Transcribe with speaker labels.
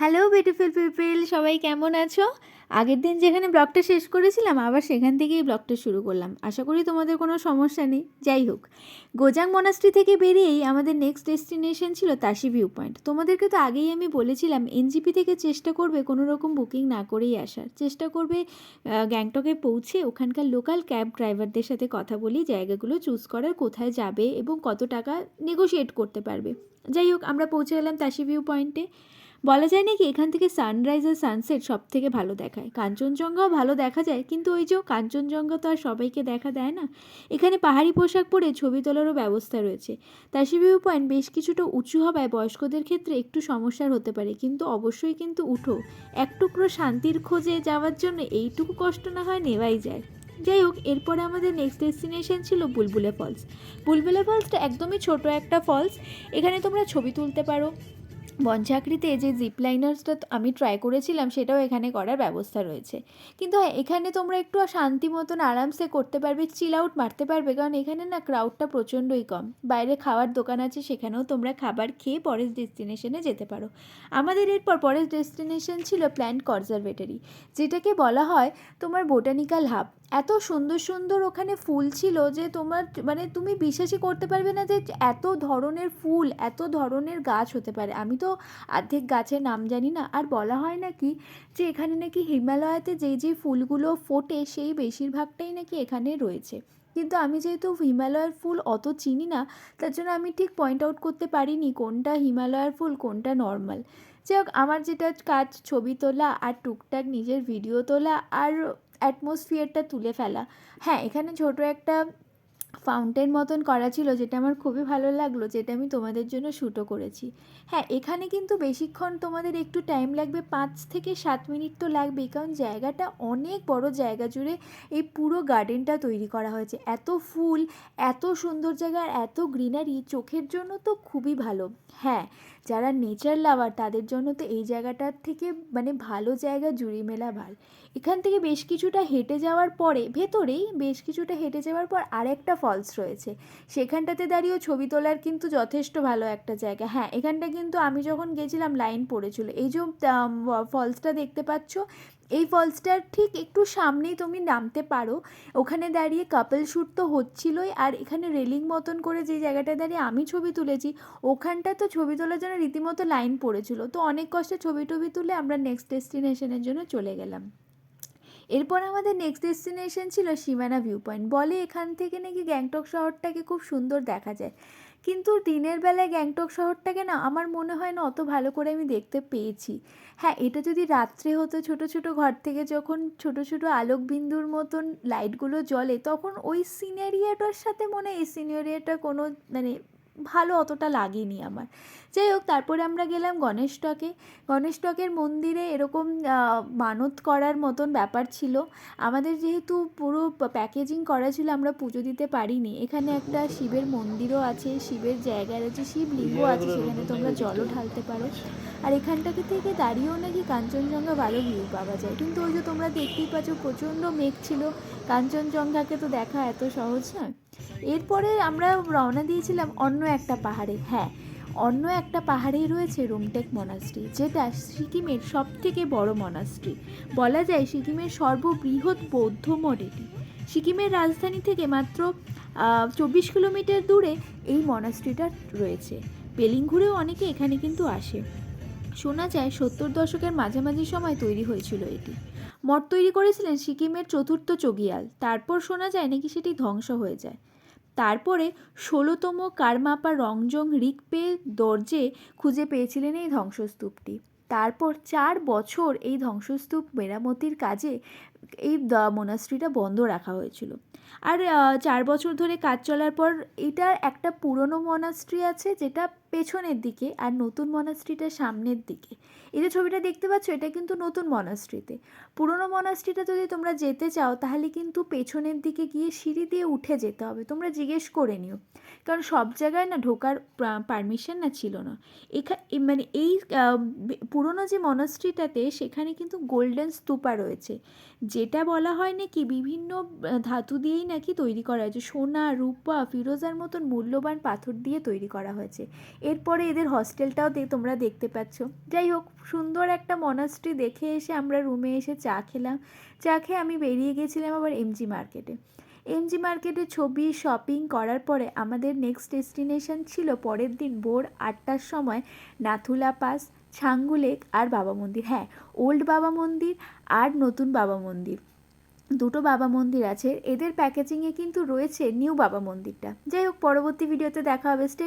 Speaker 1: Hello beautiful people সবাই কেমন আছো? আগের দিন যেখানে ব্লগটা শেষ করেছিলাম, আবার সেখান থেকেই ব্লগটা শুরু করলাম। আশা করি তোমাদের কোনো সমস্যা নেই। যাই হোক, গোজাং মনাস্ট্রি থেকে বেরিয়েই আমাদের নেক্সট ডেস্টিনেশন ছিল তাসি ভিউ পয়েন্ট তোমাদেরকে তো আগেই আমি বলেছিলাম এনজিপি থেকে চেষ্টা করবে কোনো রকম বুকিং না করেই আসার। চেষ্টা করবে গ্যাংটকে পৌঁছে ওখানকার লোকাল ক্যাব ড্রাইভারদের সাথে কথা বলি, জায়গাগুলো চুজ করার কোথায় যাবে এবং কত টাকা নেগোশিয়েট করতে পারবে। যাই হোক, আমরা পৌঁছে গেলাম তাসি ভিউ পয়েন্টে বলা যায় নাকি এখান থেকে সানরাইজ আর সানসেট সব থেকে ভালো দেখায়? কাঞ্চনজঙ্ঘাও ভালো দেখা যায়, কিন্তু ওই যে কাঞ্চনজঙ্ঘা তো আর সবাইকে দেখা দেয় না। এখানে পাহাড়ি পোশাক পরে ছবি তোলারও ব্যবস্থা রয়েছে। তাসি ভিউ পয়েন্ট বেশ কিছুটা উঁচু হওয়ায় বয়স্কদের ক্ষেত্রে একটু সমস্যার হতে পারে, কিন্তু অবশ্যই কিন্তু উঠো। এক টুকরো শান্তির খোঁজে যাওয়ার জন্য এইটুকু কষ্ট না হয় নেওয়াই যায়। যাই হোক, এরপরে আমাদের নেক্সট ডেস্টিনেশন ছিল বুলবুলে ফলস বুলবুলে ফলসটা একদমই ছোট একটা ফলস এখানে তোমরা ছবি তুলতে পারো। বনঝাঁকড়িতে যে জিপ লাইনার্সটা আমি ট্রাই করেছিলাম, সেটাও এখানে করার ব্যবস্থা রয়েছে। কিন্তু হ্যাঁ এখানে তোমরা একটু শান্তি মতন আরামসে করতে পারবে চিল আউট মারতে পারবে, কারণ এখানে না ক্রাউডটা প্রচণ্ডই কম। বাইরে খাওয়ার দোকান আছে, সেখানেও তোমরা খাবার খেয়ে পরের ডেস্টিনেশনে যেতে পারো। আমাদের এরপর পরের ডেস্টিনেশন ছিল প্ল্যান্ট কনজারভেটরি যেটাকে বলা হয় তোমার বোটানিক্যাল হাব এত সুন্দর সুন্দর ওখানে ফুল ছিল যে তোমার মানে তুমি বিশ্বাসই করতে পারবে না যে এত ধরনের ফুল, এত ধরনের গাছ হতে পারে। আমি তো অর্ধেক গাছের নাম জানি না। আর বলা হয় নাকি যে এখানে নাকি হিমালয়াতে যেই যেই ফুলগুলো ফোটে সেই বেশিরভাগটাই নাকি এখানে রয়েছে। কিন্তু আমি যেহেতু হিমালয়ের ফুল অত চিনি না, তার জন্য আমি ঠিক পয়েন্ট আউট করতে পারিনি কোনটা হিমালয়ের ফুল, কোনটা নর্মাল যাই হোক, আমার যেটা কাজ ছবি তোলা আর টুকটাক নিজের ভিডিও তোলা আর অ্যাটমসফিয়ারটা তুলে ফেলা। হ্যাঁ এখানে ছোট একটা ফাউন্টেন মতন করা ছিল, যেটা আমার খুবই ভালো লাগল, যেটা আমি তোমাদের জন্য শ্যুটও করেছি। হ্যাঁ এখানে কিন্তু বেশিক্ষণ তোমাদের একটু টাইম লাগবে, পাঁচ থেকে সাত মিনিট তো লাগবেই, কারণ জায়গাটা অনেক বড় জায়গা জুড়ে এই পুরো গার্ডেনটা তৈরি করা হয়েছে। এত ফুল, এত সুন্দর জায়গা, আর এত গ্রিনারি চোখের জন্য তো খুবই ভালো। হ্যাঁ যারা নেচার লাভার তাদের জন্য তো এই জায়গাটার থেকে মানে ভালো জায়গা জুড়ি মেলা ভার এখান থেকে বেশ কিছুটা হেঁটে যাওয়ার পরে, ভেতরেই বেশ কিছুটা হেঁটে যাওয়ার পর আরেকটা ফলস রয়েছে। সেখানটাতে দাঁড়িয়েও ছবি তোলার কিন্তু যথেষ্ট ভালো একটা জায়গা। হ্যাঁ এখানটা কিন্তু আমি যখন গেছিলাম, লাইন পড়েছিল। এই যে ফলসটা দেখতে পাচ্ছ, এই ফলসটার ঠিক একটু সামনেই তুমি নামতে পারো। ওখানে দাঁড়িয়ে কাপল শ্যুট তো হচ্ছিলোই, আর এখানে রেলিং মতন করে যে জায়গাটায় দাঁড়িয়ে আমি ছবি তুলেছি, ওখানটা তো ছবি তোলার জন্য রীতিমতো লাইন পড়েছিল। তো অনেক কষ্টে ছবি টবি তুলে আমরা নেক্সট ডেস্টিনেশনের জন্য চলে গেলাম। এরপর আমাদের নেক্সট ডেস্টিনেশন ছিল সীমানা ভিউ পয়েন্ট বলে এখান থেকে নাকি গ্যাংটক শহরটাকে খুব সুন্দর দেখা যায়। কিন্তু দিনের বেলায় গ্যাংটক শহরটাকে না আমার মনে হয় না অত ভালো করে আমি দেখতে পেয়েছি। হ্যাঁ এটা যদি রাত্রে হতো ছোট ছোট ঘর থেকে যখন ছোট ছোট আলোকবিন্দুর মতন লাইটগুলো জ্বলে, তখন ওই সিনারিয়াটার সাথে মনে হয় এই সিনারিয়াটা কোনো মানে ভালো অতটা লাগেনি আমার। যাই হোক তারপরে আমরা গেলাম গণেশ টকে। গণেশ টকের মন্দিরে এরকম মানত করার মতন ব্যাপার ছিল। আমাদের যেহেতু পুরো প্যাকেজিং করা ছিল আমরা পুজো দিতে পারিনি। এখানে একটা শিবের মন্দিরও আছে শিবের জায়গা রয়েছে শিবলিঙ্গ আছে সেখানে তোমরা জলও ঢালতে পারো। আর এখানটাকে থেকে দাঁড়িয়েও নাকি কাঞ্চনজঙ্ঘা ভালো ভিউ পাওয়া যায়। কিন্তু ওই যে তোমরা দেখতেই পাচ্ছ প্রচণ্ড মেঘ ছিল। কাঞ্চনজঙ্ঘাকে তো দেখা এত সহজ নয়। এরপরে আমরা রওনা দিয়েছিলাম অন্য একটা পাহাড়ে। হ্যাঁ অন্য একটা পাহাড়েই রয়েছে রুমটেক মনাস্ট্রি, যেটা সিকিমের সব থেকে বড় মনাস্ট্রি। বলা যায় সিকিমের সর্ববৃহৎ বৌদ্ধ মঠ এটি সিকিমের রাজধানী থেকে মাত্র চব্বিশ কিলোমিটার দূরে এই মনাস্ট্রিটা রয়েছে। পেলিংঘুরেও অনেকে এখানে কিন্তু আসে। শোনা যায় সত্তর দশকের মাঝামাঝি সময় তৈরি হয়েছিল এটি। মঠ তৈরি করেছিলেন সিকিমের চতুর্থ চগিয়াল। তারপর শোনা যায় নাকি সেটি ধ্বংস হয়ে যায়। তারপরে ষোলোতম কারমাপা রংজং রিকপে দরজে খুঁজে পেয়েছিলেন এই ধ্বংসস্তূপটি। তারপর চার বছর এই ধ্বংসস্তূপ মেরামতির কাজে এই মোনাস্ট্রিটা বন্ধ রাখা হয়েছিল। আর চার বছর ধরে কাজ চলার পর এটার একটা পুরনো মনাস্ট্রি আছে যেটা পেছনের দিকে আর নতুন মনাস্ট্রিটা সামনের দিকে। এই যে ছবিটা দেখতে পাচ্ছ, এটা কিন্তু নতুন মনাস্ট্রিতে পুরনো মনাস্ট্রিটা যদি তোমরা যেতে চাও, তাহলে কিন্তু পেছনের দিকে গিয়ে সিঁড়ি দিয়ে উঠে যেতে হবে। তোমরা জিজ্ঞেস করে নিও। কারণ সব জায়গায় না ঢোকার পারমিশন না ছিল না। এখা মানে এই পুরনো যে মনাস্ট্রিটাতে সেখানে কিন্তু গোল্ডেন স্তূপা রয়েছে। যেটা বলা হয় নাকি বিভিন্ন ধাতু দিয়েই নাকি তৈরি করা হয়েছে। সোনা, রূপা, ফিরোজার মতন মূল্যবান পাথর দিয়ে তৈরি করা হয়েছে। এরপরে এদের হস্টেলটাও তোমরা দেখতে পাচ্ছ। যাই হোক, সুন্দর একটা মনাস্ট্রি দেখে এসে আমরা রুমে এসে চা খেলাম। চা খেয়ে আমি বেরিয়ে গেছিলাম আবার এমজি মার্কেটে এমজি মার্কেটে ছবি শপিং করার পরে আমাদের নেক্সট ডেস্টিনেশন ছিল পরের দিন ভোর আটটার সময় নাথুলা পাস ছাঙ্গু লেক আর বাবা মন্দির। হ্যাঁ ওল্ড বাবা মন্দির আর নতুন বাবা মন্দির। দুটো বাবা মন্দির আছে। এদের প্যাকেজিংয়ে কিন্তু রয়েছে নিউ বাবা মন্দিরটা। যাই হোক, পরবর্তী ভিডিওতে দেখা হবে। স্টে